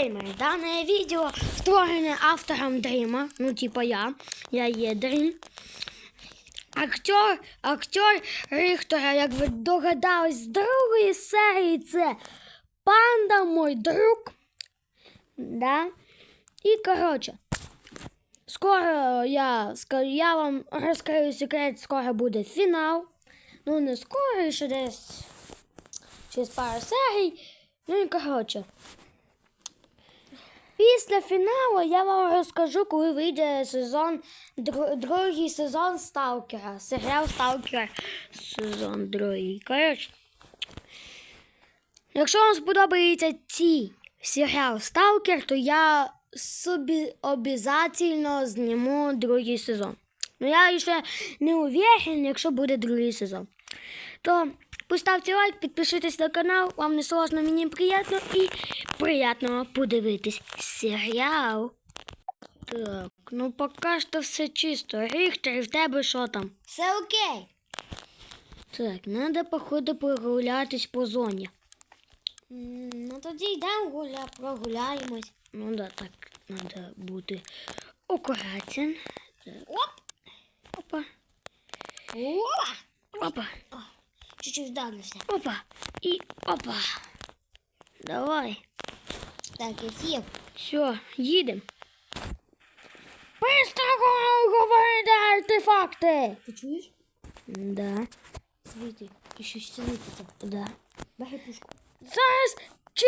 Дисклеймер. Дане відео створене автором Дріма. Ну, типа я. Я є Дрім. Актер, актер Ріхтора, як ви догадались, з другої серії це панда мой друг. Да? І коротше. Скоро я, я вам розкрию секрет, скоро буде фінал. Ну, не скоро, ще десь через пару серій. Ну і коротше. Після фіналу я вам розкажу, коли вийде сезон, другий сезон Сталкера. Серіал Сталкер сезон другий. Коротше. Якщо вам сподобається цей серіал Сталкер, то я собі обов'язково зніму другий сезон. Ну я ще не уверен, якщо буде другий сезон. То поставте лайк, підпишитесь на канал, вам не сложно, мені приємно і приємно подивитись серіал. Так, ну поки що все чисто. Ріхтер, в тебе що там? Все окей. Так, треба, походу, прогулятись по зоні. М, Ну тоді йдемо гуля, прогуляємось. Ну да, так, треба бути акуратен. Оп! Опа, Опа! опа, Чуть-чуть вдавився. опа і опа. Давай. Так, я сів. Все, їдемо. Быстро говорити артефакти. Ти чуєш? Да, Світи. І щось світиться. да. Бахай пушку. Зараз чи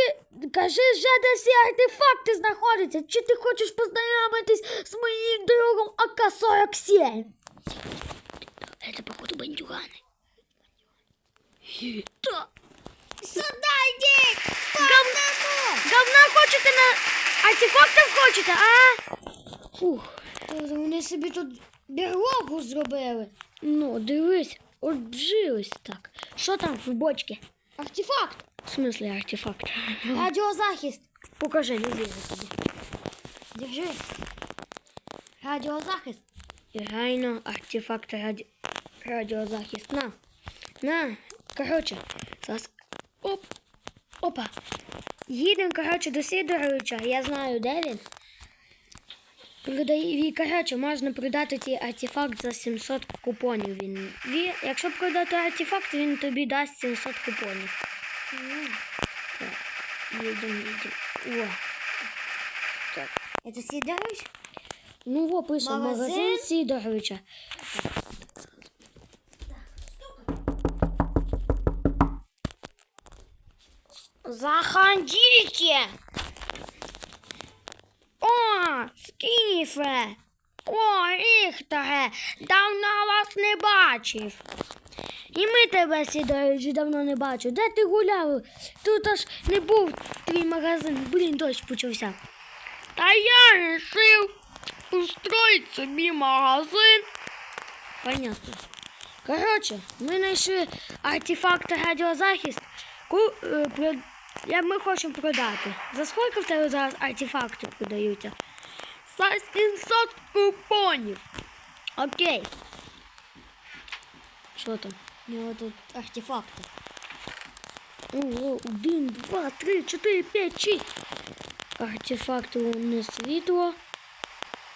кажи вже де всі артефакти знаходяться, чи ти хочеш познайомитись з моїм другом АК-47? Це, походу, бандюгани. Та. Сюди йдіть! Говна, говна хочете на артефактів хочете, а? Фух. Вони собі тут берлогу зробили. Ну, дивись, обжились так. Що там в бочці? Артефакт. В смислі артефакт? Радіозахист. Покажи, не вірю тобі. Держи. Радіозахист. Реально артефакт раді... радіозахист. На. На. Коротше, зараз. Оп. Опа. Їдемо, коротше, до Сидоровича. Я знаю, де він. Продає, і, коротше, можна продати цей артефакт за 700 купонів. Він, він, якщо продати артефакт, він тобі дасть 700 купонів. Так, їдемо, їдемо. О. Так. Это Сидорович? Ну, во, пише, магазин, Магазин? Сидоровича. Заходите! О, Скіфе! О, Ріхтере! Давно вас не бачив. І ми тебе, Сідорович, давно не бачив. Де ти гуляв? Тут аж не був твій магазин. Блін, дощ почався. Та я решив устроить собі магазин. Понятно. Коротше, ми знайшли артефакт радіозахист. Я, ми хочемо продати. За скільки в тебе зараз артефакти продаються? За 700 купонів. Окей. Що там? У нього тут артефакти. Ого, один, два, три, чотири, п'ять, шість. Артефакт лунне світло.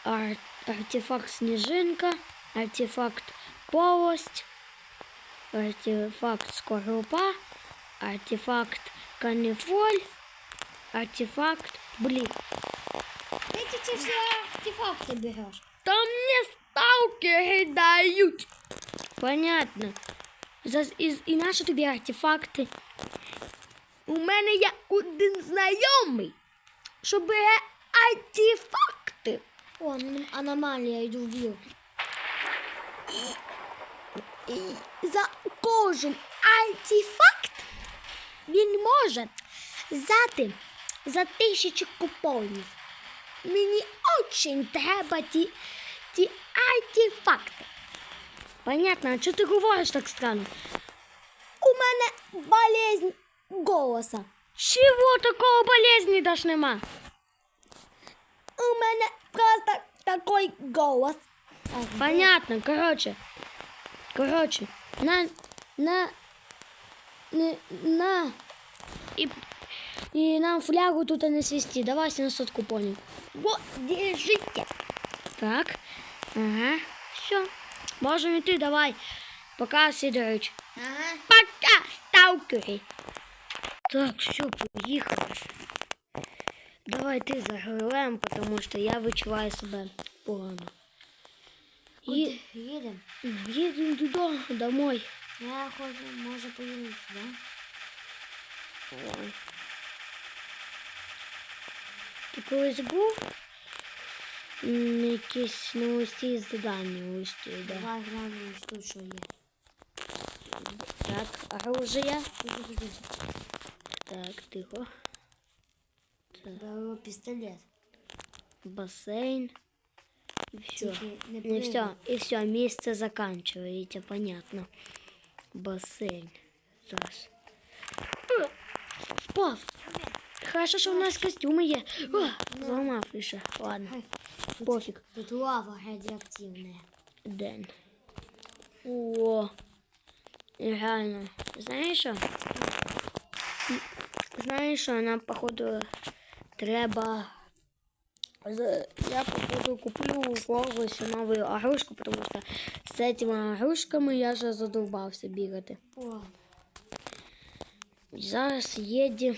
Ар... Артефакт сніжинка. Артефакт полость. Артефакт скорлупа. Артефакт канифоль. Артефакт. Блін. Ти ці всі артефакти береш. Там мне сталкери дають. Понятно. І, і наші тобі артефакти. У мене є один знайомий, що бере артефакти. О, ан- аномалія, йду в вір. І за кожен артефакт він може взяти за тисячу купонів. Мені очень треба ті, ті артефакти. Понятно, а чого ти говориш так странно? У мене болезнь голоса. Чого такого болезні даш нема? У мене просто такий голос. Понятно, короче. Короче, на, на, не, на. І І нам флягу тут не свісти. Давай 700 купонів. Вот, держите. Так. Ага. Все. Можемо йти, давай. Пока, Сидорович. Ага. Пока, сталкери. Так, все, поїхали. Давай ти за грилем, тому що я відчуваю себе погано. Є- Їдемо. Їдемо туди, домой. Я хочу, може поїдемо сюди. Ой. Ти колись був? М, Якісь новості задання ось тут, да. Давай глянемо, що тут що є. Так, оружие. Туди, туди. Так, тихо. Беру пістолет. Бассейн. І все. Тільки не И пливи. все, и все, место заканчиваете, понятно. Бассейн. Зараз. Впав. Хорошо, що у нас костюми є. О, зламав. Ладно, пофіг. Тут лава радіоактивна. Ден. О. Реально. Знаєш що? Знаєш що, нам, походу, треба. Я, походу, куплю у когось нову игрушку, потому что с этими игрушками я вже задовбався бігати. Зараз едем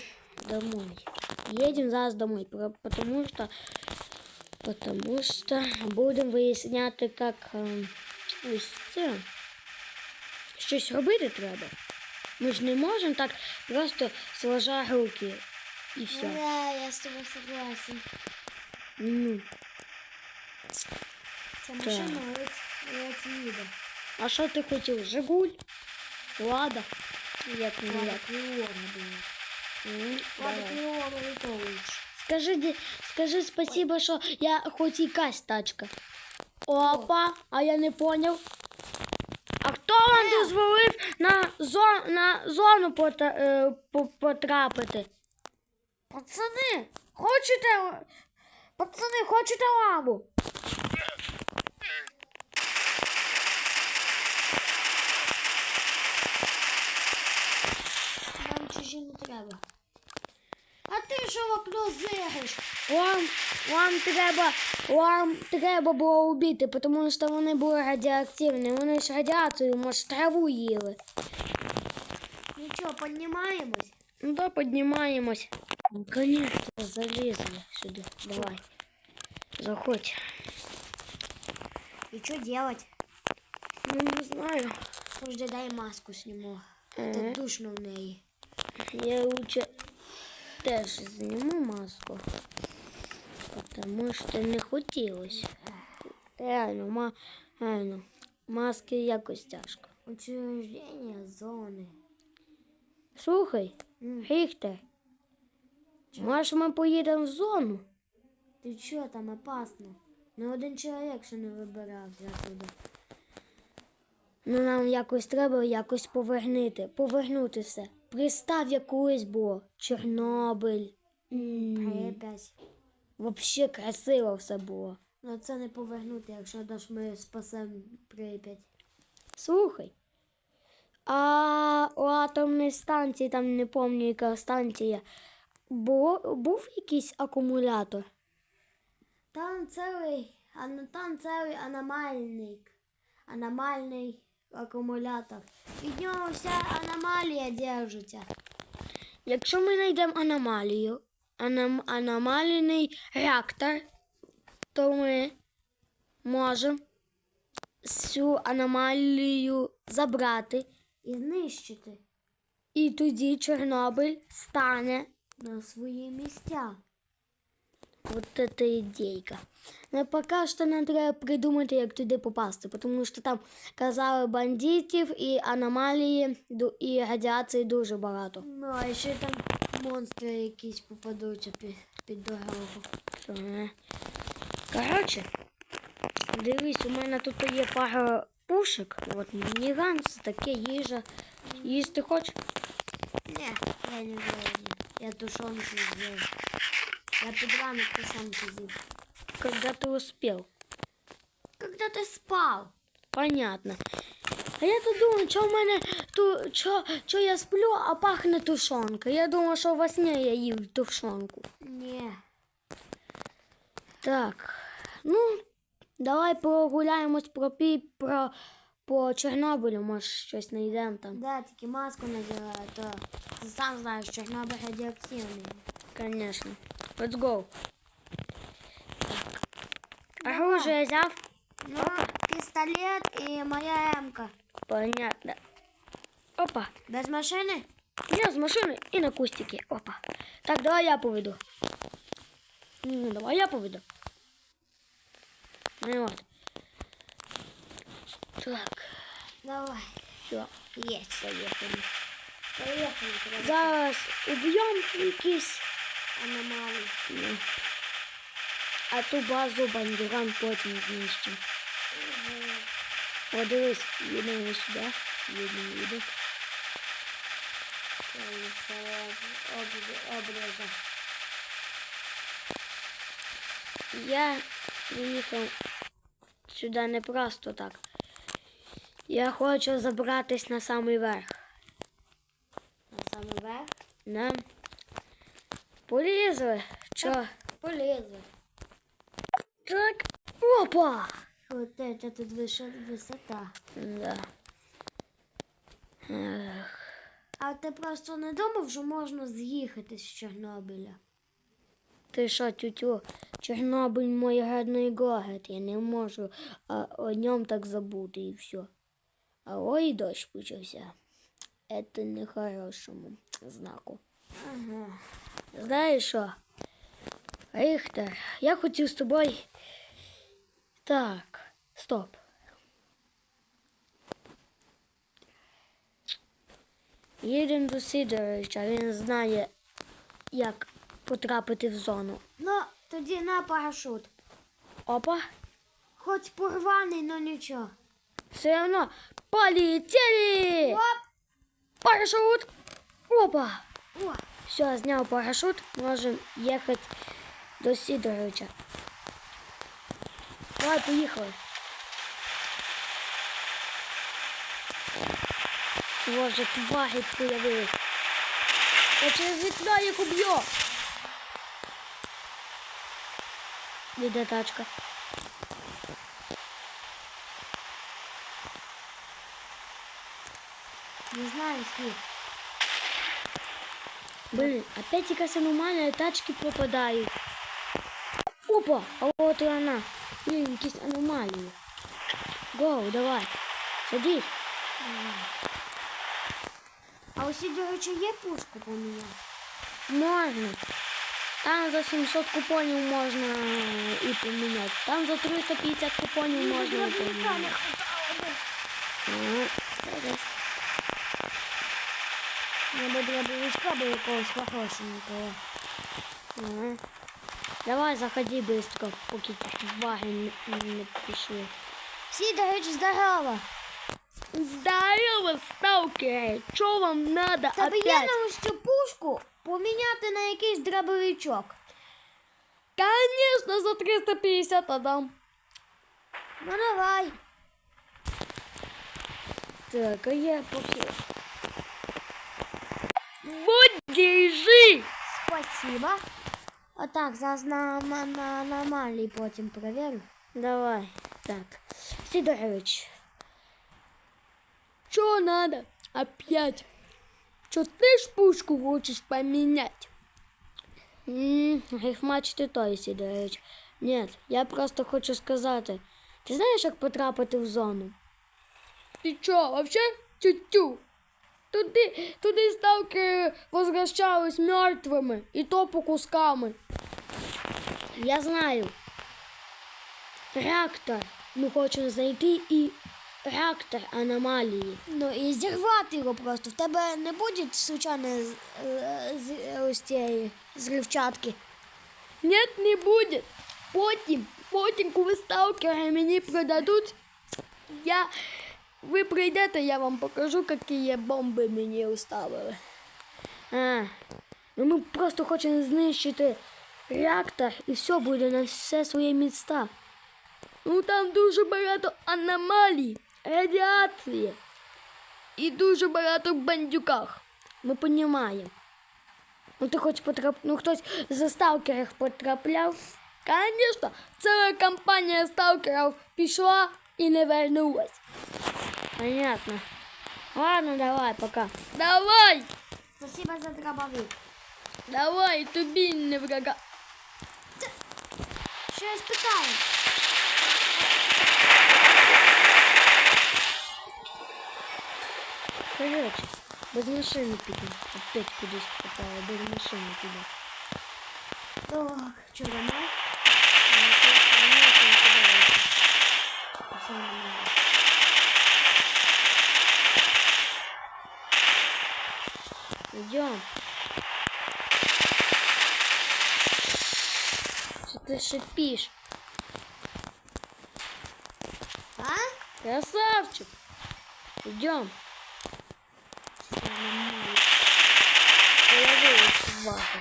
домой. Едем зараз домой, потому что, потому что будемо виясняти, як е, ось. Щось робити треба. Ми ж не можемо так просто сложа руки ну все. да, я з тобою согласен. Ну, машина а що ти хотів? Жигуль? Лада? Як не Лада як? Кліона була. Лада. Скажи, скажи спасибо, що я хоч якась тачка. Опа, а я не поняв. А хто вам дозволив на, зо, на зону пота, е, потрапити? Пацани, хочете. Пацани, хочете лаву? Нам чужі не треба. А ти що воплозириш? Вам, вам треба, вам треба було убити, тому що вони були радіоактивні. Вони ж радіацію, може, траву їли. Нічого, піднімаємось. Ну да, поднимаемся. Конечно, залезли сюда. Давай. Заходь. І що делать? Ну, не знаю. Подожди, дай маску сниму. Тут душно в неї. Я лучше теж зніму маску. Потому что не хотілося. Реально, ма... реально. Маски якось тяжко. Учреждення зони. Слухай, М, Ріхтер, може ми поїдемо в зону? Ти що там опасно? Не один чоловік ще не вибирався туди. Ну нам якось треба якось повернути, повернути все. Пристав якось було. Чорнобиль. Прип'ять. Вообще красиво все було. Ну це не повернути, якщо даш ми спасемо Прип'ять. Слухай. А у атомній станції, там не пам'ятаю, яка станція, було, був якийсь акумулятор. Там цілий, там цілий аномальний, аномальний акумулятор. Від нього вся аномалія держиться. Якщо ми знайдемо аномалію, аном, аномальний реактор, то ми можемо цю аномалію забрати, І знищити і тоді Чорнобиль стане на свої місця. Вот это ідейка. Но поки що нам треба придумати, як туди попасти, тому що там казали бандитів і аномалії, і радіації дуже багато. Ну, а ще там монстри якісь попадуться під, під дорогу. Коротше, дивись, у мене тут є пара пушек. От мініган, таке їжа. Їсти хочеш? Не, я не голоден. Я тушенку з'їв. Я під ранок тушенку з'їв. Когда ти успів? Когда ти спав? Понятно. А я тут думаю, що в мене ту, що, що я сплю, а пахне тушонка. Я думаю, що во сні я їв тушонку. Ні. Так. Ну, давай прогуляємось про пі, про по Чорнобилю, може щось знайдемо там. Да, тільки маску надягаю, а то ти сам знаєш, Чорнобиль радіоактивний. Конечно. Let's go. Так. Оружие взяв? Ну, пістолет і моя емка. Понятно. Опа. Без машини? Я з машини і на кустики. Опа. Так, давай я поведу. Ну, давай я поведу. Ну от. Так, Давай. все. Есть, поїхали. Поїхали. треба Зараз уб'ємо якісь. Аномалії. ну, А ту базу бандюган потім знищимо. О, дивись, їдемо сюди. Їдемо, їдемо. Обріза. Я приїхав сюди не просто так. Я хочу забратись на самий верх. На самий верх. Да? Полізли. Чо? Полізли. Так. Опа! Вот это тут висота. Да. Ех. А ти просто не думав, що можна з'їхати з Чорнобиля? Ти що, тютю? Чорнобиль мій рідний город. Я не можу а, о ньому так забути і все. А ой, дощ почався. Это не хорошому знаку. Ага. Знаєш що? Рихтер, я хотів з тобою. Так, стоп. Їдемо до Сидоровича, він знає, як потрапити в зону. Ну, тоді на парашут. Опа, Хоч порваний, но нічого. все одно полетели! Оп! Парашют! Опа! О! Все, зняв парашют, можемо їхати до Сидоровича. Давай, поїхали. Боже, твари появились. Я через вікно їх уб'ю. Іде тачка. Не знаю скільки. Блин, опять якась аномалія, тачки попадають. Опа, а от і вона. Блін, якісь аномалії. Гоу, давай. Садись. А у Сидоровича є пушку поміняти? Можна. Там за 700 купонів можна і поміняти. Там за 350 купонів можна і поміняти. Ну, зараз. Треба дробовичка до якогось хорошенького. Ага. Давай, заходи быстро, поки твари не, не прийшли. Сидорович, здорово! Здорово, сталкери! Що вам надо є опять? на ось цю пушку поміняти на якийсь дробовичок. Конечно, за 350 отдам. Ну давай. Так, а я поки... Вот, держи! Спасибо. Отак, зараз на, на, на аномалії потім перевірю. Давай, так. Сидорович. Что надо опять? Что ты ж пушку хочешь поменять? М, Рифмач ти той, Сидорович. Нет, я просто хочу сказати. Ти знаєш, як потрапити в зону? Ти чо, вообще тю-тю? Туди, туди ставки возвращались мертвими, і то по кусками. Я знаю. Реактор. Ми хочемо знайти і реактор аномалії. Ну і зірвати його просто. В тебе не буде случайно з, цієї зривчатки. Нет, не буде. Потім, потім, коли сталкери мені продадуть, я, ви прийдете, я вам покажу, які бомби мені уставили. А, ну ми просто хочемо знищити реактор і все буде на все своє міста. Ну там дуже багато аномалій. радіації і дуже багато бандюках. Ми понімаємо. Ну ти хоч потрап... ну хтось за сталкерів потрапляв. Звісно, ціла компанія сталкерів пішла і не вернулась. Понятно. Ладно, давай, пока. Давай! Спасибо за дробовик. Давай, тобі не врага. Що я спитаю? Короче, без машини піду. Опять кудись попала, без машини піду. Так, що домой? Все нормально. Идем. Что ты шипишь? А? Красавчик. Идем. Все нормально. Положи в вату.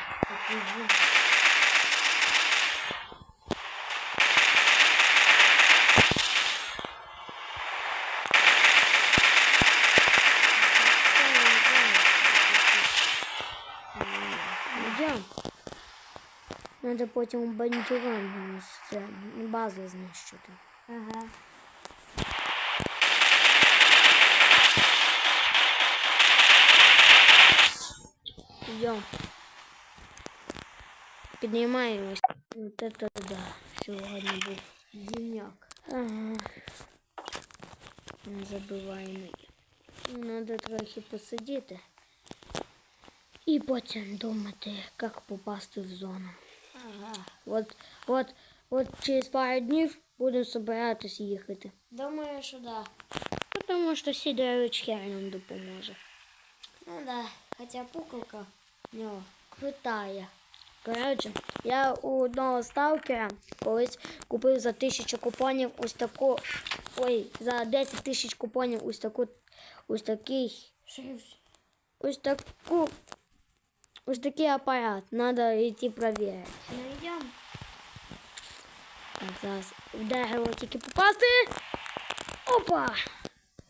Идем. Надо потім бандюгам це, базу знищити. Ага. Идем. Поднимаемся. Вот это да. Сегодня был денек. Ага. Незабываемый. Надо трохи посидіти. І потім думати, як попасти в зону. Ага. От, от, от через пару днів будемо збиратись їхати. Думаю, що да. Тому що Сідорович хер нам допоможе. Ну да. Хоча пукалка в нього. Крутая. Коротше, я у одного сталкера колись купив за тисячу купонів ось таку. Ой, за 10 тисяч купонів ось таку. Ось такий. Ось таку. Ось такий апарат. Надо йти перевірити. Ну йдемо. Так, зараз в дерево тільки попасти. Опа!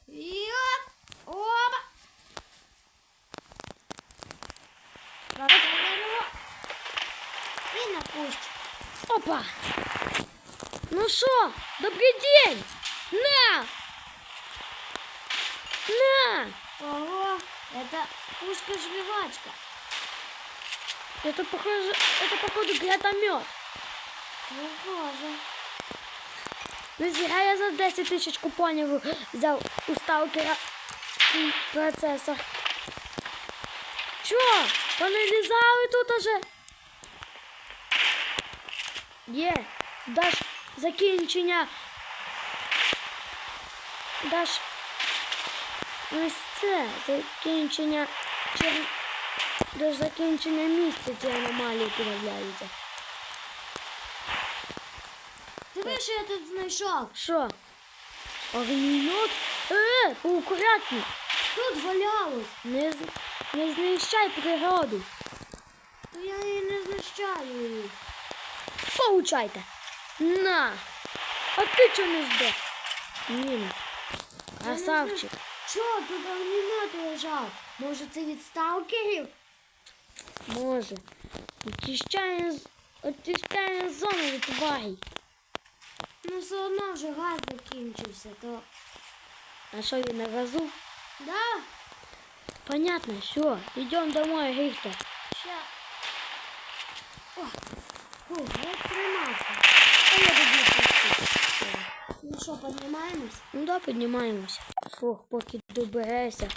Йоп! Опа! Працюємо. І на кущ. Опа! Ну що, добрий день! На! На! Ого, это пушка-жвачка. Это похоже, это походу гранатомет. Похоже. Ну зря я за 10 тисяч купонів взяв у сталкера цей процесор. Чо? Поналізали тут уже? Є, даш закінчення. Даш ось це закінчення. Чер- До закінчення місця ці аномалії появляються. Диви, що я тут знайшов. Що? Огнійот? Е, поакуратні. Тут валялось. Не, не знищай природу. То я її не знищаю. Получайте. На. А ти чого не здох? Мінус. Красавчик. Що, тут огнімет лежав? Може це від сталкерів? Може. Очищає, з- очищає зону від тварей. Ну все одно вже газ закінчився, то. А що він на газу? Да? Понятно, все. Йдемо домой, Рихтер. Ща. О, фу, я тримався. А я тоді. Ну що, піднімаємось? Ну да, піднімаємося. Фух, поки доберешся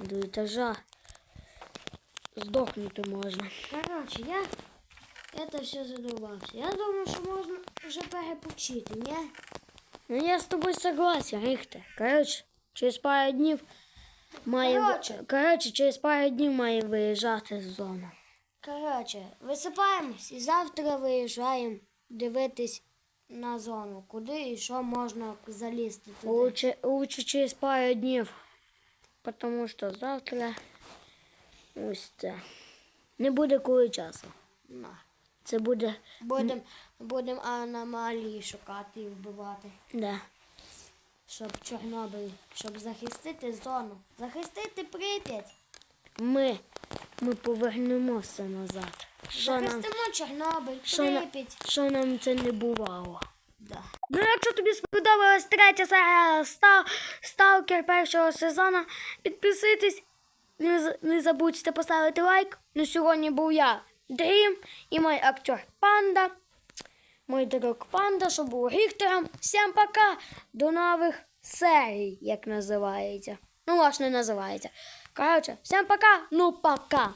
до етажа. Здохнути можна. Короче, я это все задумався. Я думаю, що можна вже перепочити, ні? Ну я з тобою согласен, Рихтер. Коротше, через пару днів має Коротше. Коротше, через пару днів має виїжджати з зони. Коротше, висипаємось і завтра виїжджаємо дивитись на зону, куди і що можна залізти туди. Лучше, лучше через пару днів. Тому що завтра ось це. Не буде коли часу. На. Це буде. Будемо будем аномалії шукати і вбивати. Да. щоб Чорнобиль, щоб захистити зону, захистити Прип'ять. Ми, ми повернемося назад. Що нам, Захистимо Чорнобиль, що, на, Прип'ять. що нам це не бувало. Да. Ну, якщо тобі сподобалась третя серія Стал, Сталкер першого сезону, підписуйтесь, не, не забудьте поставити лайк. Ну, сьогодні був я, Дрім, і мій актер Панда. Мій друг Панда, що був Ріктором. Всім пока! До нових серій, як називається. Ну, власне, називається. Коротше, всім пока, ну пока!